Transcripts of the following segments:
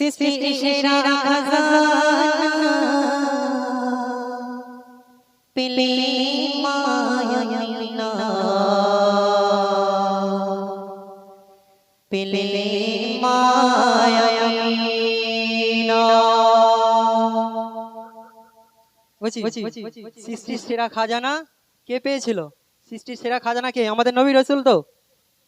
সৃষ্টির সেরা পেলে পেলে সৃষ্টির সেরা খাজানা কে পেয়েছিল সৃষ্টির সেরা খাজানা কে আমাদের নবী রসুল তো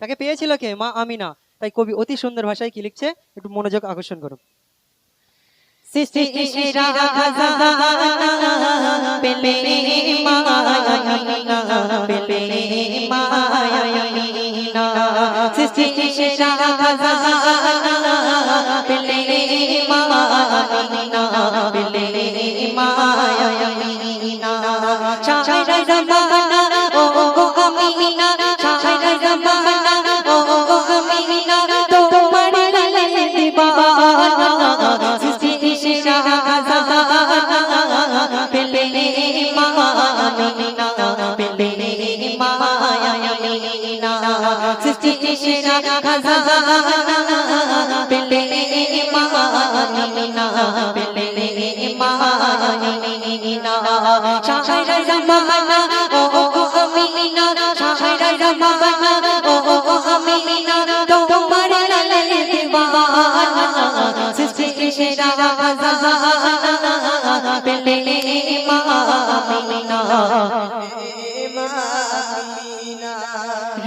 তাকে পেয়েছিল কে মা আমিনা তাই কবি অতি সুন্দর ভাষায় কি লিখছে একটু মনোযোগ আকর্ষণ করো খাজানা পেলে মায়ানা পেলে মায়ানা সৃষ্টির সৃষ্টি সেরা খাজানা পেলে মায়ানা পেলে মায়ানা সারা জামানা ও ও আমিনা সারা জামানা ও ও আমিনা তোমার লালে দিবানা সৃষ্টি সেরা খাজানা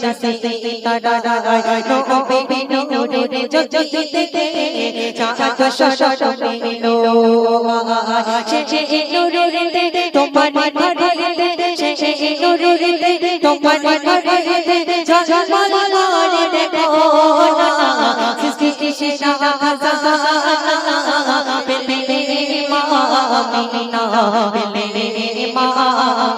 দেখো সৃষ্টি সেরা খাজানা পেলে মামিনা পেলে মামিনা সৃষ্টি সেরা খাজানা পেলে মামিনা পেলে মামিনা সারা জামানা ও ও আমিনা সারা জামানা ও ও আমিনা তোমার সৃষ্টি খাজানা পেলে মামিনা চা চা চা চোয়াই মামা হা হা হা বিমার ডো ডো ডো হলো যত বিমার মোকে মাঝে যে চট চট করে উঠল পেটে যে যে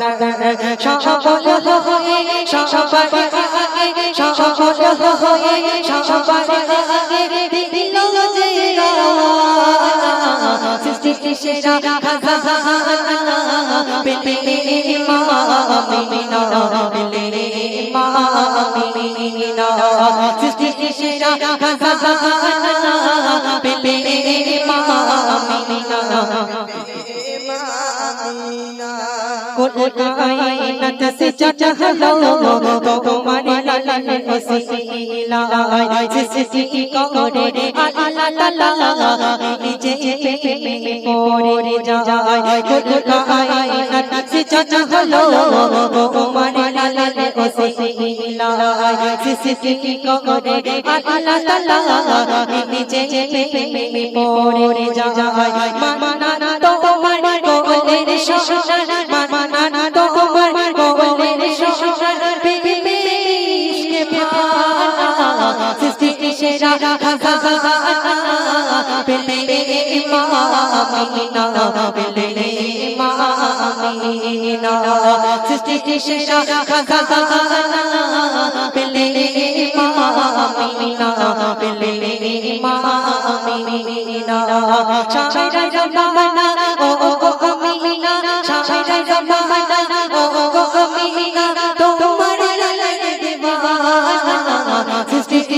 নগাদার সফল হয়ে সফল হয়ে সফল হয়ে সফল হয়ে দিল সৃষ্টি সেরা পেলে মামিনা পেলে মামিনা সৃষ্টি সেরা পেলে कुल कायनत से चहलो तो तुम्हारे लालन वसीला जिसकी कोरे अल्लाह ताला नीचे कोरे जाए कुल कायनत से चहलो तो तुम्हारे लालन वसीला जिसकी कोरे अल्लाह ताला नीचे कोरे जाए मना तो हमारे कोले शशा সেরা খাজানা পেলে মামিনা পেলে মামিনা সৃষ্টি সেরা খাজানা পেলে মামিনা পেলে মামিনা সারা জামানা ও ও ও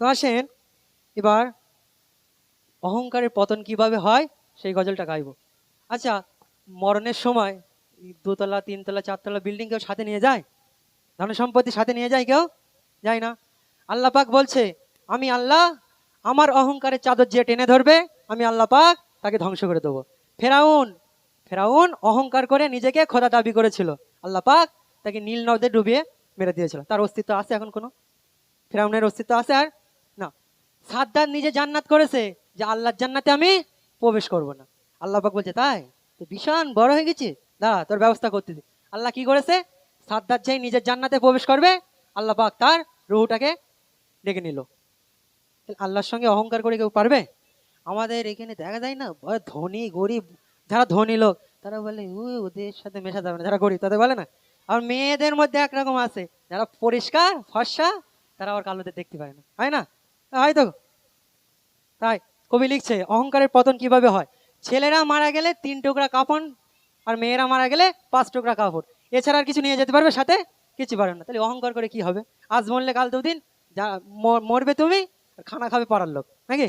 তো আসেন, এবার অহংকারের পতন কীভাবে হয়, সেই গজলটা গাইবো। আচ্ছা মরণের সময় দোতলা, তিনতলা, চারতলা বিল্ডিং কেউ সাথে নিয়ে যায়? ধন সম্পত্তি সাথে নিয়ে যায় কেউ? যায় না। আল্লাহ পাক বলছে, আমি আল্লাহ, আমার অহংকারের চাদর যে টেনে ধরবে, আমি আল্লাহ পাক তাকে ধ্বংস করে দেবো। ফেরাউন ফেরাউন অহংকার করে নিজেকে খোদা দাবি করেছিল। আল্লাহ পাক তাকে নীল নদে ডুবিয়ে মেরে দিয়েছিল। তার অস্তিত্ব আছে এখন কোনো? ফেরাউনের অস্তিত্ব আছে আর? সাদ্দার নিজে জান্নাত করেছে যে আল্লাহর জান্নাতে আমি প্রবেশ করব না। আল্লাহ পাক বলছে তাই? তো ভীষণ বড় হয়ে গেছি দাঁড়া তোর ব্যবস্থা করতে দি। আল্লাহ কি করেছে? সাদ্দার যেই নিজের জান্নাতে প্রবেশ করবে আল্লাহ পাক তার রুহুটাকে ডেকে নিল। আল্লাহর সঙ্গে অহংকার করে কেউ পারবে? আমাদের এখানে দেখা যায় না ধনী গরিব যারা ধনী লোক তারা বলে "উই, ওদের সাথে মেশা যাবে না। যারা গরিব তাদের বলে না। আর মেয়েদের মধ্যে একরকম আছে যারা পরিষ্কার ফর্সা তারা আবার কালোদের দেখতে পায় না। হয় না? হয়তো তাই, কবি লিখছে, অহংকারের পতন কীভাবে হয়? ছেলেরা মারা গেলে তিন টুকরা কাপড় আর মেয়েরা মারা গেলে পাঁচ টুকরা কাপড়। এছাড়া আর কিছু নিয়ে যেতে পারবে? সাথে কিছু পারবে না। তাহলে অহংকার করে কি হবে? আজ মরলে কাল দুদিন, যা মরবে তুমি, আর খানা খাবে পাড়ার লোক। নাকি?